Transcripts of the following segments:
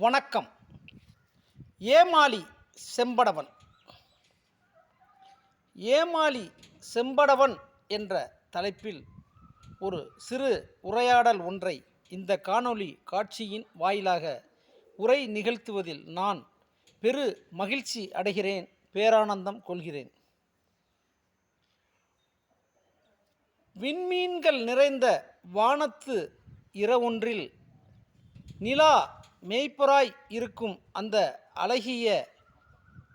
வணக்கம். ஏமாலி செம்படவன். ஏமாலி செம்படவன் என்ற தலைப்பில் ஒரு சிறு உரையாடல் ஒன்றை இந்த காணொளி காட்சியின் வாயிலாக உரை நிகழ்த்துவதில் நான் பெரு மகிழ்ச்சி அடைகிறேன் பேரானந்தம் கொள்கிறேன். விண்மீன்கள் நிறைந்த வானத்து இரவொன்றில் நிலா மேய்ப்பராய் இருக்கும் அந்த அழகிய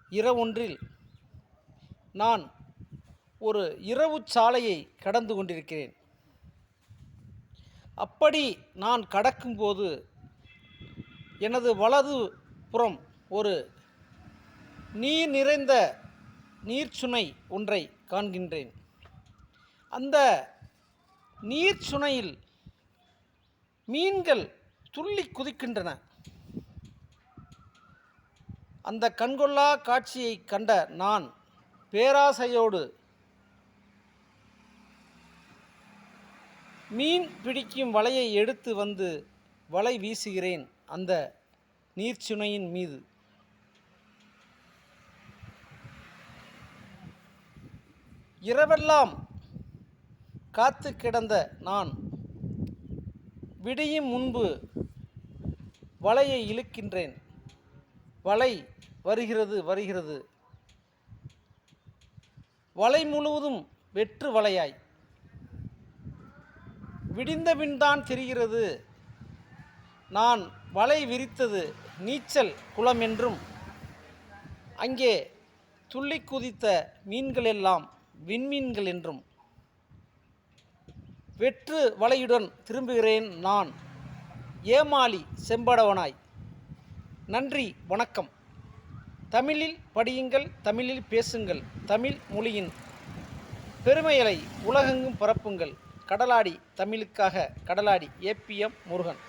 இரவொன்றில் நான் ஒரு இரவு சாலையை கடந்து கொண்டிருக்கிறேன். அப்படி நான் கடக்கும்போது எனது வலது புறம் ஒரு நீர் நிறைந்த நீர்ச்சுனை ஒன்றை காண்கின்றேன். அந்த நீர்ச்சுனையில் மீன்கள் துள்ளி குதிக்கின்றன. அந்த கண்கொள்ளா காட்சியை கண்ட நான் பேராசையோடு மீன் பிடிக்கும் வலையை எடுத்து வந்து வலை வீசுகிறேன் அந்த நீர்ச்சுனையின் மீது. இரவெல்லாம் காத்து கிடந்த நான் விடியும் முன்பு வலையை இழுக்கின்றேன். வலை வருகிறது வருகிறது. வலை முழுவதும் வெற்று வலையாய். விடிந்த பின்தான் தெரிகிறது. நான் வலை விரித்தது நீச்சல் குளம் என்றும் அங்கே துள்ளி குதித்த மீன்கள் எல்லாம் விண்மீன்கள் என்றும். வெற்று வலையுடன் திரும்புகிறேன் நான். ஏமாளி செம்படவனாய். நன்றி வணக்கம். தமிழில் படியுங்கள் தமிழில் பேசுங்கள் தமிழ் மொழியின் பெருமைகளை உலகெங்கும் பரப்புங்கள். கடலாடி தமிழுக்காக கடலாடி ஏபிஎம் முருகன்.